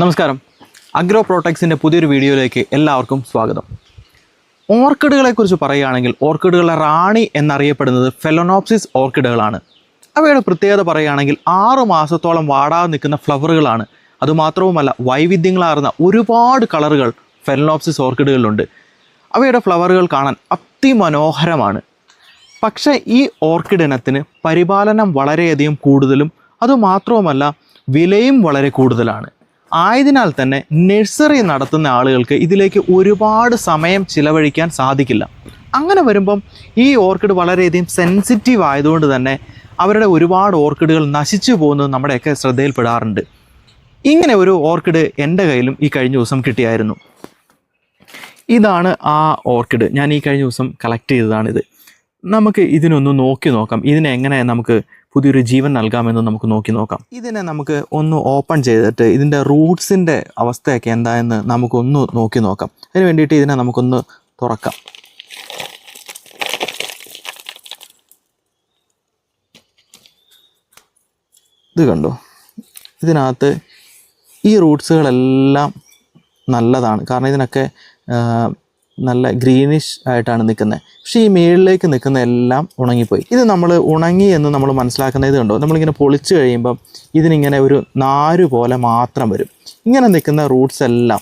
നമസ്കാരം. അഗ്രോ പ്രോട്ടക്സിന്റെ പുതിയൊരു വീഡിയോയിലേക്ക് എല്ലാവർക്കും സ്വാഗതം. ഓർക്കിഡുകളെക്കുറിച്ച് പറയുകയാണെങ്കിൽ ഓർക്കിഡുകളുടെ റാണി എന്നറിയപ്പെടുന്നത് ഫെലോനോപ്സിസ് ഓർക്കിഡുകളാണ്. അവയുടെ പ്രത്യേകത പറയുകയാണെങ്കിൽ ആറു മാസത്തോളം വാടാതെ നിൽക്കുന്ന ഫ്ലവറുകളാണ്. അതുമാത്രവുമല്ല വൈവിധ്യങ്ങളാർന്ന ഒരുപാട് കളറുകൾ ഫെലോനോപ്സിസ് ഓർക്കിഡുകളിലുണ്ട്. അവയുടെ ഫ്ലവറുകൾ കാണാൻ അതിമനോഹരമാണ്. പക്ഷേ ഈ ഓർക്കിഡ് ഇനത്തിന് പരിപാലനം വളരെയധികം കൂടുതലും അതുമാത്രവുമല്ല വിലയും വളരെ കൂടുതലാണ്. ആയതിനാൽ തന്നെ നഴ്സറി നടത്തുന്ന ആളുകൾക്ക് ഇതിലേക്ക് ഒരുപാട് സമയം ചിലവഴിക്കാൻ സാധിക്കില്ല. അങ്ങനെ വരുമ്പം ഈ ഓർക്കിഡ് വളരെയധികം സെൻസിറ്റീവ് ആയതുകൊണ്ട് തന്നെ അവരുടെ ഒരുപാട് ഓർക്കിഡുകൾ നശിച്ചു പോകുന്നത് നമ്മുടെയൊക്കെ ശ്രദ്ധയിൽപ്പെടാറുണ്ട്. ഇങ്ങനെ ഒരു ഓർക്കിഡ് എന്റെ കയ്യിലും ഈ കഴിഞ്ഞ ദിവസം കിട്ടിയായിരുന്നു. ഇതാണ് ആ ഓർക്കിഡ്. ഞാൻ ഈ കഴിഞ്ഞ ദിവസം കളക്ട് ചെയ്തതാണിത്. നമുക്ക് ഇതിനൊന്ന് നോക്കി നോക്കാം. ഇതിനെങ്ങനെ നമുക്ക് പുതിയൊരു ജീവൻ നൽകാമെന്ന് നമുക്ക് നോക്കി നോക്കാം. ഇതിനെ നമുക്ക് ഒന്ന് ഓപ്പൺ ചെയ്തിട്ട് ഇതിന്റെ റൂട്ട്സിന്റെ അവസ്ഥയൊക്കെ എന്തായെന്ന് നമുക്കൊന്ന് നോക്കി നോക്കാം. അതിന് വേണ്ടിയിട്ട് ഇതിനെ നമുക്കൊന്ന് തുറക്കാം. ഇത് കണ്ടോ? ഇതിനകത്ത് ഈ റൂട്ട്സുകളെല്ലാം നല്ലതാണ്. കാരണം ഇതിനൊക്കെ നല്ല ഗ്രീനിഷ് ആയിട്ടാണ് നിൽക്കുന്നത്. പക്ഷേ ഈ മേളിലേക്ക് നിൽക്കുന്ന എല്ലാം ഉണങ്ങിപ്പോയി. ഇത് നമ്മൾ ഉണങ്ങി എന്ന് നമ്മൾ മനസ്സിലാക്കുന്ന ഇത് കണ്ടോ? നമ്മളിങ്ങനെ പൊളിച്ചു കഴിയുമ്പം ഇതിനിങ്ങനെ ഒരു നാരു പോലെ മാത്രം വരും. ഇങ്ങനെ നിൽക്കുന്ന റൂട്ട്സ് എല്ലാം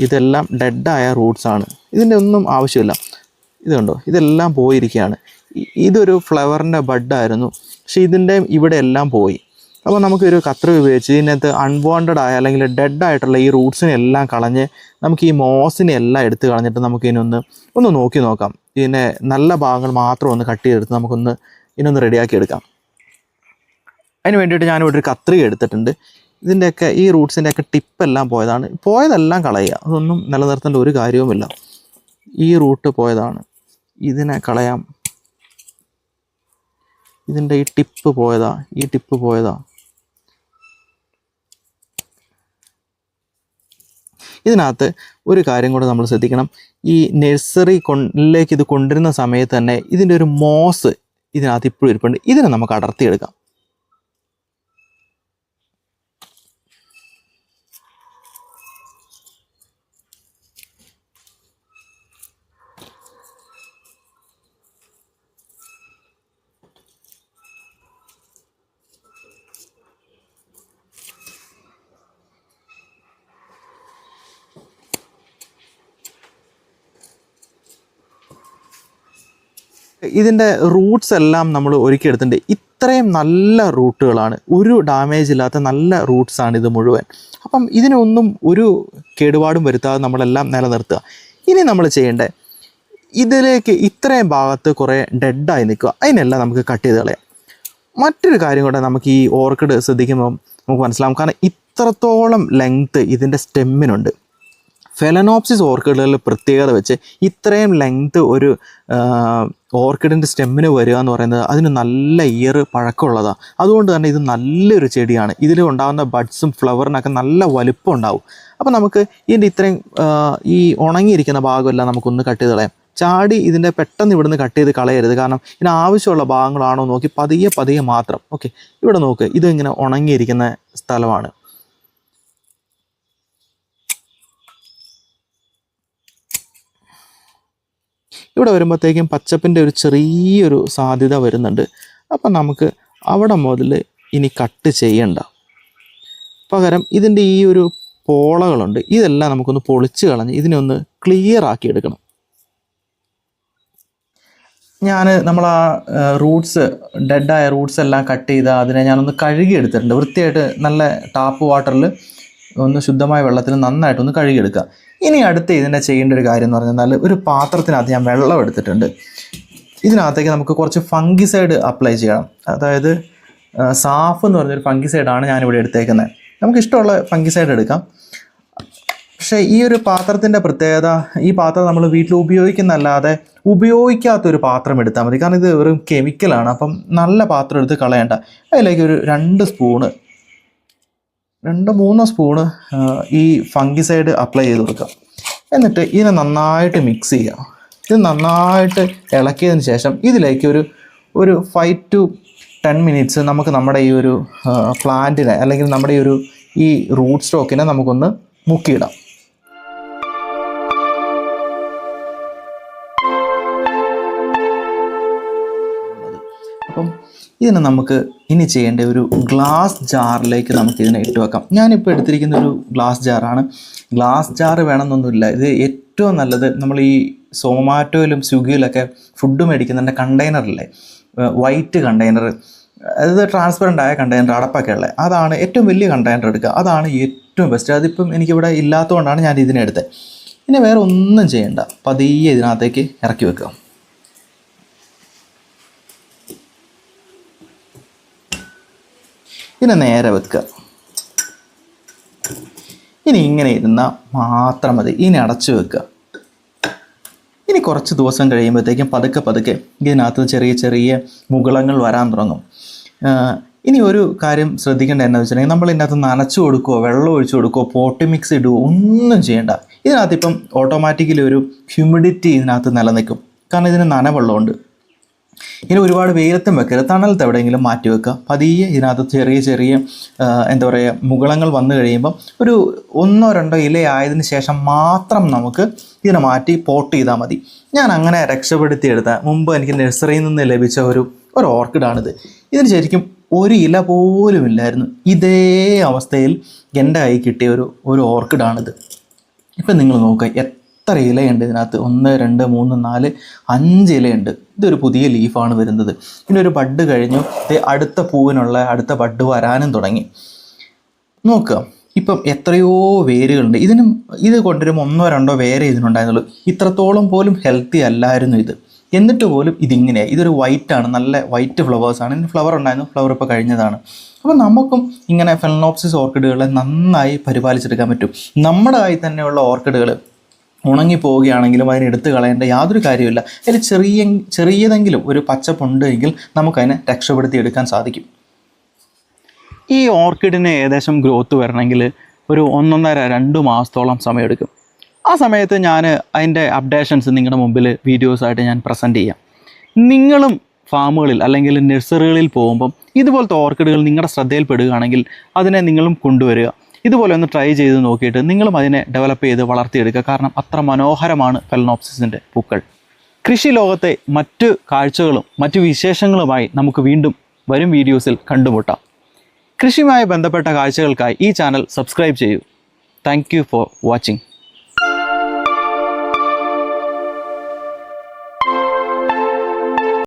ഇതെല്ലാം ഡെഡായ റൂട്ട്സാണ് ഇതിന്റെ ഒന്നും ആവശ്യമില്ല. ഇതുണ്ടോ ഇതെല്ലാം പോയിരിക്കുകയാണ്. ഇതൊരു ഫ്ലവറിന്റെ ബഡായിരുന്നു പക്ഷേ ഇതിന്റെ ഇവിടെ എല്ലാം പോയി. അപ്പോൾ നമുക്കൊരു കത്ര ഉപയോഗിച്ച് ഇതിനകത്ത് അൺവാണ്ടഡ് ആയ അല്ലെങ്കിൽ ഡെഡ് ആയിട്ടുള്ള ഈ റൂട്ട്സിനെ എല്ലാം കളഞ്ഞ് നമുക്ക് ഈ മോസിനെ എല്ലാം എടുത്ത് കളഞ്ഞിട്ട് നമുക്ക് ഇതിനൊന്ന് ഒന്ന് നോക്കി നോക്കാം. ഇതിനെ നല്ല ഭാഗങ്ങൾ മാത്രം ഒന്ന് കട്ട് ചെയ്തെടുത്ത് നമുക്കൊന്ന് ഇതിനൊന്ന് റെഡിയാക്കി എടുക്കാം. അതിന് വേണ്ടിയിട്ട് ഞാനിവിടെ ഒരു കത്രിക എടുത്തിട്ടുണ്ട്. ഇതിന്റെയൊക്കെ ഈ റൂട്ട്സിന്റെയൊക്കെ ടിപ്പെല്ലാം പോയതാണ്. പോയതെല്ലാം കളയുക. അതൊന്നും നിലനിർത്തേണ്ട ഒരു കാര്യവുമില്ല. ഈ റൂട്ട് പോയതാണ്. ഇതിനെ കളയാം. ഇതിന്റെ ഈ ടിപ്പ് പോയതാ. ഈ ടിപ്പ് പോയതാ. ഇതിനകത്ത് ഒരു കാര്യം കൂടെ നമ്മൾ ശ്രദ്ധിക്കണം. ഈ നഴ്സറി കൊണ്ടിലേക്ക് ഇത് കൊണ്ടുവരുന്ന സമയത്ത് തന്നെ ഇതിന്റെ ഒരു മോസ് ഇതിനകത്ത് ഇപ്പോഴും ഇരിപ്പുണ്ട്. ഇതിനെ നമുക്ക് അടർത്തിയെടുക്കാം. ഇതിന്റെ റൂട്ട്സ് എല്ലാം നമ്മൾ ഒരുക്കി എടുത്തിട്ടുണ്ട് ഇത്രയും നല്ല റൂട്ടുകളാണ്. ഒരു ഡാമേജ് ഇല്ലാത്ത നല്ല റൂട്ട്സാണ് ഇത് മുഴുവൻ. അപ്പം ഇതിനൊന്നും ഒരു കേടുപാടും വരുത്താതെ നമ്മളെല്ലാം നിലനിർത്തുക. ഇനി നമ്മൾ ചെയ്യേണ്ടത് ഇതിലേക്ക് ഇത്രയും ഭാഗത്ത് കുറേ ഡെഡായി നിൽക്കുക. അതിനെല്ലാം നമുക്ക് കട്ട് ചെയ്ത് കളയാം. മറ്റൊരു കാര്യം കൂടെ നമുക്ക് ഈ ഓർക്കിഡ് ശ്രദ്ധിക്കുമ്പോൾ നമുക്ക് മനസ്സിലാവും. കാരണം ഇത്രത്തോളം ലെങ്ത്ത് ഇതിന്റെ സ്റ്റെമ്മിനുണ്ട് ഫെലനോപ്സിസ് ഓർക്കിഡുകളിൽ പ്രത്യേകത വെച്ച് ഇത്രയും ലെങ്ത്ത് ഒരു ഓർക്കിഡിന്റെ സ്റ്റെമ്മിന് വരിക എന്ന് പറയുന്നത് അതിന് നല്ല ഇയർ പഴക്കമുള്ളതാണ് അതുകൊണ്ട് തന്നെ ഇത് നല്ലൊരു ചെടിയാണ്. ഇതിൽ ഉണ്ടാകുന്ന ബഡ്സും ഫ്ലവറിനൊക്കെ നല്ല വലുപ്പം ഉണ്ടാവും. അപ്പോൾ നമുക്ക് ഇതിന്റെ ഇത്രയും ഈ ഉണങ്ങിയിരിക്കുന്ന ഭാഗമെല്ലാം നമുക്കൊന്ന് കട്ട് ചെയ്ത് കളയാം. ചാടി ഇതിന്റെ പെട്ടെന്ന് ഇവിടുന്ന് കട്ട് ചെയ്ത് കളയരുത്. കാരണം ഇതിന് ആവശ്യമുള്ള ഭാഗങ്ങളാണോ നോക്കി പതിയെ പതിയെ മാത്രം. ഓക്കെ. ഇവിടെ നോക്ക് ഇതിങ്ങനെ ഉണങ്ങിയിരിക്കുന്ന സ്ഥലമാണ്. ഇവിടെ വരുമ്പോഴത്തേക്കും പച്ചപ്പിന്റെ ഒരു ചെറിയൊരു സാധ്യത വരുന്നുണ്ട്. അപ്പം നമുക്ക് അവിടെ മുതൽ ഇനി കട്ട് ചെയ്യണ്ട. പകരം ഇതിന്റെ ഈ ഒരു പോളകളുണ്ട്. ഇതെല്ലാം നമുക്കൊന്ന് പൊളിച്ച് കളഞ്ഞ് ഇതിനെ ഒന്ന് ക്ലിയർ ആക്കി എടുക്കണം. ഞാൻ നമ്മൾ ആ റൂട്ട്സ് ഡെഡായ റൂട്ട്സ് എല്ലാം കട്ട് ചെയ്ത് അതിനെ ഞാനൊന്ന് കഴുകി എടുത്തിട്ടുണ്ട് വൃത്തിയായിട്ട് നല്ല ടാപ്പ് വാട്ടറിൽ ഒന്ന് ശുദ്ധമായ വെള്ളത്തിൽ നന്നായിട്ടൊന്ന് കഴുകിയെടുക്കുക. ഇനി അടുത്ത് ഇതിന്റെ ചെയ്യേണ്ട ഒരു കാര്യം എന്ന് പറഞ്ഞാൽ ഒരു പാത്രത്തിനകത്ത് ഞാൻ വെള്ളം എടുത്തിട്ടുണ്ട്. ഇതിനകത്തേക്ക് നമുക്ക് കുറച്ച് ഫംഗിസൈഡ് അപ്ലൈ ചെയ്യണം അതായത് സാഫ് എന്ന് പറഞ്ഞൊരു ഫംഗിസൈഡാണ് ഞാനിവിടെ എടുത്തേക്കുന്നത്. നമുക്ക് ഇഷ്ടമുള്ള ഫംഗിസൈഡ് എടുക്കാം. പക്ഷേ ഈ ഒരു പാത്രത്തിന്റെ പ്രത്യേകത ഈ പാത്രം നമ്മൾ വീട്ടിൽ ഉപയോഗിക്കുന്നല്ലാതെ ഉപയോഗിക്കാത്തൊരു പാത്രം എടുത്താൽ മതി. കാരണം ഇത് വെറും കെമിക്കലാണ് അപ്പം നല്ല പാത്രം എടുത്ത് കളയണ്ട. അതിലേക്ക് ഒരു രണ്ട് സ്പൂണ് രണ്ട് മൂന്ന് സ്പൂണ് ഈ ഫംഗിസൈഡ് അപ്ലൈ ചെയ്ത് കൊടുക്കുക. എന്നിട്ട് ഇതിനെ നന്നായിട്ട് മിക്സ് ചെയ്യുക. ഇത് നന്നായിട്ട് ഇളക്കിയതിന് ശേഷം ഇതിലേക്ക് ഒരു ഒരു ഫൈവ് ടു ടെൻ മിനിറ്റ്സ് നമുക്ക് നമ്മുടെ ഈ ഒരു പ്ലാന്റിനെ അല്ലെങ്കിൽ നമ്മുടെ ഈ ഒരു ഈ റൂട്ട് സ്റ്റോക്കിനെ നമുക്കൊന്ന് മുക്കിയിടാം. ഇതിന് നമുക്ക് ഇനി ചെയ്യേണ്ട ഒരു ഗ്ലാസ് ജാറിലേക്ക് നമുക്ക് ഇതിനെ ഇട്ട് വെക്കാം. ഞാനിപ്പോൾ എടുത്തിരിക്കുന്ന ഒരു ഗ്ലാസ് ജാറാണ്. ഗ്ലാസ് ജാർ വേണമെന്നൊന്നുമില്ല. ഇത് ഏറ്റവും നല്ലത് നമ്മൾ ഈ സോമാറ്റോയിലും സ്വിഗ്ഗിയിലൊക്കെ ഫുഡ് മേടിക്കുന്നതിന്റെ കണ്ടെയ്നറില്ലേ? White container. അതായത് ട്രാൻസ്പെറന്റ് ആയ കണ്ടെയ്നർ അടപ്പൊക്കെ ഉള്ളത് അതാണ് ഏറ്റവും വലിയ കണ്ടെയ്നർ എടുക്കുക. അതാണ് ഏറ്റവും ബെസ്റ്റ് അതിപ്പം എനിക്കിവിടെ ഇല്ലാത്തതുകൊണ്ടാണ് ഞാൻ ഇതിനെ ഇനി വേറെ ഒന്നും ചെയ്യേണ്ട. പതിയെ ഇതിനകത്തേക്ക് ഇറക്കി വെക്കുക. പിന്നെ നേരെ വെക്കുക. ഇനി ഇങ്ങനെ ഇരുന്നാൽ മാത്രം മതി. ഇനി അടച്ചു വെക്കുക. ഇനി കുറച്ച് ദിവസം കഴിയുമ്പോഴത്തേക്കും പതുക്കെ പതുക്കെ ഇതിനകത്ത് ചെറിയ ചെറിയ മുകളങ്ങൾ വരാൻ തുടങ്ങും. ഇനി ഒരു കാര്യം ശ്രദ്ധിക്കേണ്ട എന്താ വെച്ചിട്ടുണ്ടെങ്കിൽ നമ്മൾ ഇതിനകത്ത് നനച്ചു കൊടുക്കുകയോ വെള്ളം ഒഴിച്ചു കൊടുക്കുകയോ പോട്ടി മിക്സ് ഇടുകയോ ഒന്നും ചെയ്യേണ്ട. ഇതിനകത്ത് ഇപ്പം ഓട്ടോമാറ്റിക്കലി ഒരു ഹ്യൂമിഡിറ്റി ഇതിനകത്ത് നിലനിൽക്കും. കാരണം ഇതിന് നനവെള്ളമുണ്ട് ഇനി ഒരുപാട് വെയിലത്തും വെക്കരുത്. തണലത്ത് എവിടെയെങ്കിലും മാറ്റി വെക്കുക. പതിയെ ഇതിനകത്ത് ചെറിയ ചെറിയ എന്താ പറയുക മുകളങ്ങൾ വന്നു കഴിയുമ്പം ഒരു ഒന്നോ രണ്ടോ ഇല ആയതിന് ശേഷം മാത്രം നമുക്ക് ഇതിനെ മാറ്റി പോട്ട് ചെയ്താൽ മതി. ഞാൻ അങ്ങനെ രക്ഷപ്പെടുത്തിയെടുത്ത മുമ്പ് എനിക്ക് നഴ്സറിയിൽ നിന്ന് ലഭിച്ച ഒരു ഒരു ഓർക്കിഡാണിത്. ഇതിന് ശരിക്കും ഒരു ഇല പോലും ഇല്ലായിരുന്നു. ഇതേ അവസ്ഥയിൽ എന്റെ കൈ കിട്ടിയ ഒരു ഒരു ഓർക്കിഡാണിത്. ഇപ്പം നിങ്ങൾ നോക്കുക എത്ര ഇലയുണ്ട് ഇതിനകത്ത്? ഒന്ന് രണ്ട് മൂന്ന് നാല് അഞ്ച് ഇലയുണ്ട്. ഇതൊരു പുതിയ ലീഫാണ് വരുന്നത്. പിന്നെ ഒരു ബഡ് കഴിഞ്ഞു. അടുത്ത പൂവിനുള്ള അടുത്ത ബഡ് വരാനും തുടങ്ങി. നോക്കുക ഇപ്പം എത്രയോ വേരുകളുണ്ട്. ഇതിനും ഇത് കൊണ്ടുവരുമ്പോൾ ഒന്നോ രണ്ടോ വേരെ ഇതിനുണ്ടായിരുന്നുള്ളൂ. ഇത്രത്തോളം പോലും ഹെൽത്തി അല്ലായിരുന്നു ഇത്. എന്നിട്ട് പോലും ഇതിങ്ങനെ ഇതൊരു വൈറ്റ് ആണ്. നല്ല വൈറ്റ് ഫ്ലവേഴ്സാണ് ഇതിന് ഫ്ലവർ ഉണ്ടായിരുന്നു. ഫ്ലവർ ഇപ്പോൾ കഴിഞ്ഞതാണ്. അപ്പോൾ നമുക്കും ഇങ്ങനെ ഫെലനോപ്സിസ് ഓർക്കിഡുകളെ നന്നായി പരിപാലിച്ചെടുക്കാൻ പറ്റും. നമ്മുടെ ആയി തന്നെയുള്ള ഓർക്കിഡുകൾ ഉണങ്ങി പോവുകയാണെങ്കിലും അതിനെ എടുത്തു കളയേണ്ട യാതൊരു കാര്യമില്ല അതിൽ ചെറിയ ചെറിയതെങ്കിലും ഒരു പച്ചപ്പുണ്ട് എങ്കിൽ നമുക്കതിനെ രക്ഷപ്പെടുത്തി എടുക്കാൻ സാധിക്കും. ഈ ഓർക്കിഡിന് ഏകദേശം ഗ്രോത്ത് വരണമെങ്കിൽ ഒരു ഒന്നൊന്നര രണ്ട് മാസത്തോളം സമയമെടുക്കും. ആ സമയത്ത് ഞാൻ അതിന്റെ അപ്ഡേഷൻസ് നിങ്ങളുടെ മുമ്പിൽ വീഡിയോസായിട്ട് ഞാൻ പ്രസന്റ് ചെയ്യാം. നിങ്ങളും ഫാമുകളിൽ അല്ലെങ്കിൽ നഴ്സറികളിൽ പോകുമ്പം ഇതുപോലത്തെ ഓർക്കിഡുകൾ നിങ്ങളുടെ ശ്രദ്ധയിൽപ്പെടുകയാണെങ്കിൽ അതിനെ നിങ്ങളും കൊണ്ടുവരിക. ഇതുപോലെ ഒന്ന് ട്രൈ ചെയ്ത് നോക്കിയിട്ട് നിങ്ങളും അതിനെ ഡെവലപ്പ് ചെയ്ത് വളർത്തിയെടുക്കുക. കാരണം അത്ര മനോഹരമാണ് ഫെലനോപ്സിസിന്റെ പൂക്കൾ. കൃഷി ലോകത്തെ മറ്റ് കാഴ്ചകളും മറ്റു വിശേഷങ്ങളുമായി നമുക്ക് വീണ്ടും വരും വീഡിയോസിൽ കണ്ടുമുട്ടാം. കൃഷിയുമായി ബന്ധപ്പെട്ട കാഴ്ചകൾക്കായി ഈ ചാനൽ സബ്സ്ക്രൈബ് ചെയ്യൂ. Thank for watching